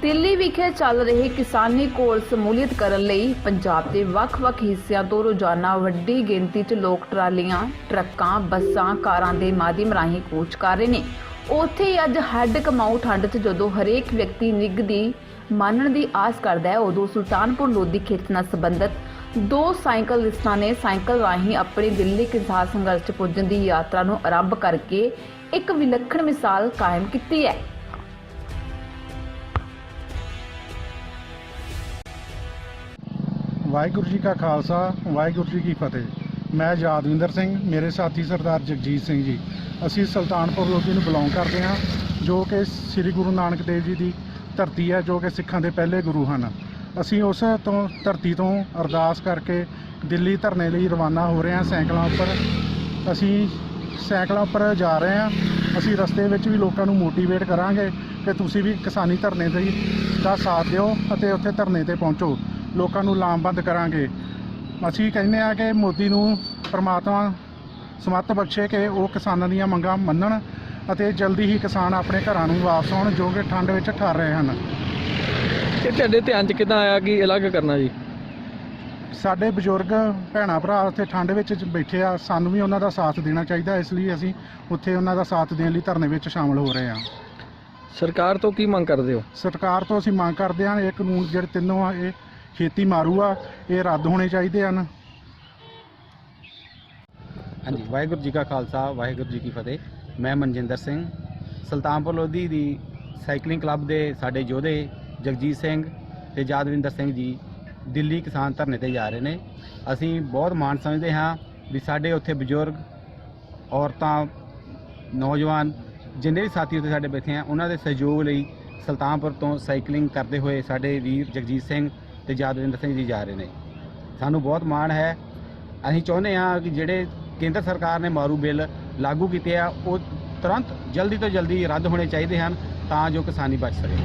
ਦਿੱਲੀ ਵਿਖੇ ਚੱਲ ਰਹੇ ਕਿਸਾਨੀ ਕੋਲ ਸਮੂਲੀਅਤ ਕਰਨ ਲਈ ਪੰਜਾਬ ਦੇ ਵੱਖ-ਵੱਖ ਹਿੱਸਿਆਂ ਤੋਂ ਰੋਜ਼ਾਨਾ ਵੱਡੀ ਗਿਣਤੀ 'ਚ ਲੋਕ ਟਰਾਲੀਆਂ, ਟਰੱਕਾਂ, ਬੱਸਾਂ, ਕਾਰਾਂ ਦੇ ਮਾਧਿਅਮ ਰਾਹੀਂ ਕੂਚ ਕਰ ਰਹੇ ਨੇ। ਉੱਥੇ ਅੱਜ ਹੱਡ ਕਮਾਊ ਠੰਡ 'ਚ ਜਦੋਂ ਹਰੇਕ ਵਿਅਕਤੀ ਨਿੱਘ ਦੀ ਮਾਨਣ ਦੀ ਆਸ ਕਰਦਾ ਹੈ, ਉਦੋਂ ਸੁਲਤਾਨਪੁਰ ਲੋਧੀ ਖੇਤਰ ਨਾਲ ਸੰਬੰਧਿਤ ਦੋ ਸਾਈਕਲਿਸਟਾਂ ਨੇ ਸਾਈਕਲ ਰਾਹੀਂ ਆਪਣੀ ਦਿੱਲੀ ਕਿਸਾਨ ਸੰਘਰਸ਼ 'ਚ ਪੁੱਜਣ ਦੀ ਯਾਤਰਾ ਨੂੰ ਆਰੰਭ ਕਰਕੇ ਇੱਕ ਵਿਲੱਖਣ ਮਿਸਾਲ ਕਾਇਮ ਕੀਤੀ ਹੈ। ਵਾਹਿਗੁਰੂ ਜੀ ਕਾ ਖਾਲਸਾ, ਵਾਹਿਗੁਰੂ ਜੀ ਕੀ ਫਤਿਹ। ਮੈਂ ਯਾਦਵਿੰਦਰ ਸਿੰਘ, ਮੇਰੇ ਸਾਥੀ ਸਰਦਾਰ ਜਗਜੀਤ ਸਿੰਘ ਜੀ। ਅਸੀਂ ਸੁਲਤਾਨਪੁਰ ਲੋਧੀ ਨੂੰ ਬਿਲੋਂਗ ਕਰਦੇ ਹਾਂ, ਜੋ ਕਿ ਸ੍ਰੀ ਗੁਰੂ ਨਾਨਕ ਦੇਵ ਜੀ ਦੀ ਧਰਤੀ ਹੈ, ਜੋ ਕਿ ਸਿੱਖਾਂ ਦੇ ਪਹਿਲੇ ਗੁਰੂ ਹਨ। ਅਸੀਂ ਉਸ ਤੋਂ, ਧਰਤੀ ਤੋਂ ਅਰਦਾਸ ਕਰਕੇ ਦਿੱਲੀ ਧਰਨੇ ਲਈ ਰਵਾਨਾ ਹੋ ਰਹੇ ਹਾਂ ਸਾਈਕਲਾਂ ਉੱਪਰ। ਅਸੀਂ ਸਾਈਕਲਾਂ ਉੱਪਰ ਜਾ ਰਹੇ ਹਾਂ। ਅਸੀਂ ਰਸਤੇ ਵਿੱਚ ਵੀ ਲੋਕਾਂ ਨੂੰ ਮੋਟੀਵੇਟ ਕਰਾਂਗੇ ਕਿ ਤੁਸੀਂ ਵੀ ਕਿਸਾਨੀ ਧਰਨੇ ਦੇ, ਦਾ ਸਾਥ ਦਿਓ ਅਤੇ ਉੱਥੇ ਧਰਨੇ ਤੇ ਪਹੁੰਚੋ। ਲੋਕਾਂ ਨੂੰ ਲਾਮਬੰਦ ਕਰਾਂਗੇ। ਅਸੀਂ ਕਹਿੰਦੇ ਆ ਕਿ ਮੋਦੀ ਨੂੰ ਪ੍ਰਮਾਤਮਾ ਸਮੱਤ ਬਖਸ਼ੇ ਕਿ ਉਹ ਕਿਸਾਨਾਂ ਦੀਆਂ ਮੰਗਾਂ ਮੰਨਣ ਅਤੇ ਜਲਦੀ ਹੀ ਕਿਸਾਨ ਆਪਣੇ ਘਰਾਂ ਨੂੰ ਵਾਪਸ ਆਉਣ ਜੋ ਕਿ ਠੰਡ ਵਿੱਚ ਠਰ ਰਹੇ ਹਨ। ਇਹ ਤੁਹਾਡੇ ਧਿਆਨ 'ਚ ਕਿਦਾਂ ਆਇਆ ਕਿ ਅਲੱਗ ਕਰਨਾ ਜੀ? ਸਾਡੇ ਬਜ਼ੁਰਗ ਭੈਣਾ ਭਰਾ ਉੱਥੇ ਠੰਡ ਵਿੱਚ ਬੈਠੇ ਆ ਸਾਨੂੰ ਵੀ ਉਹਨਾਂ ਦਾ ਸਾਥ ਦੇਣਾ ਚਾਹੀਦਾ ਇਸ ਲਈ ਅਸੀਂ ਉੱਥੇ ਉਹਨਾਂ ਦਾ ਸਾਥ ਦੇਣ ਲਈ ਧਰਨੇ ਵਿੱਚ ਸ਼ਾਮਲ ਹੋ ਰਹੇ ਹਾਂ। ਸਰਕਾਰ ਤੋਂ ਕੀ ਮੰਗ ਕਰਦੇ ਹੋ? ਸਰਕਾਰ ਤੋਂ ਅਸੀਂ ਮੰਗ ਕਰਦੇ ਹਾਂ ਇਹ ਕਾਨੂੰਨ ਜਿਹੜੇ ਤਿੰਨੋਂ ਆ ਇਹ ਖੇਤੀ ਮਾਰੂ ਆ ਇਹ ਰੱਦ ਹੋਣੇ ਚਾਹੀਦੇ ਹਨ। ਹਾਂਜੀ, ਵਾਹਿਗੁਰੂ ਜੀ ਕਾ ਖਾਲਸਾ, ਵਾਹਿਗੁਰੂ ਜੀ ਕੀ ਫਤਿਹ। ਮੈਂ ਮਨਜਿੰਦਰ ਸਿੰਘ, ਸੁਲਤਾਨਪੁਰ ਲੋਧੀ ਦੀ ਸਾਈਕਲਿੰਗ ਕਲੱਬ ਦੇ ਸਾਡੇ ਯੋਧੇ ਜਗਜੀਤ ਸਿੰਘ ਤੇ ਯਾਦਵਿੰਦਰ ਸਿੰਘ ਜੀ ਦਿੱਲੀ ਕਿਸਾਨ ਧਰਨੇ ਤੇ ਜਾ ਰਹੇ ਨੇ। ਅਸੀਂ ਬਹੁਤ ਮਾਣ ਸਮਝਦੇ ਹਾਂ ਵੀ ਸਾਡੇ ਉੱਥੇ ਬਜ਼ੁਰਗ, ਔਰਤਾਂ, ਨੌਜਵਾਨ, ਜਿੰਨੇ ਵੀ ਸਾਥੀ ਉੱਥੇ ਸਾਡੇ ਬੈਠੇ ਆ, ਉਹਨਾਂ ਦੇ ਸਹਿਯੋਗ ਲਈ ਸੁਲਤਾਨਪੁਰ ਤੋਂ ਸਾਈਕਲਿੰਗ ਕਰਦੇ ਹੋਏ ਸਾਡੇ ਵੀਰ ਜਗਜੀਤ ਸਿੰਘ ਤੇ ਯਾਦਵਿੰਦਰ ਸਿੰਘ ਜੀ ਜਾ ਰਹੇ ਨੇ। ਸਾਨੂੰ ਬਹੁਤ ਮਾਣ ਹੈ। ਅਸੀਂ ਚਾਹੁੰਦੇ ਹਾਂ ਕਿ ਜਿਹੜੇ ਕੇਂਦਰ ਸਰਕਾਰ ਨੇ ਮਾਰੂ ਬਿੱਲ ਲਾਗੂ ਕੀਤੇ ਆ, ਉਹ ਤੁਰੰਤ ਜਲਦੀ ਤੋਂ ਜਲਦੀ ਰੱਦ ਹੋਣੇ ਚਾਹੀਦੇ ਹਨ ਤਾਂ ਜੋ ਕਿਸਾਨੀ ਬਚ ਸਕੇ।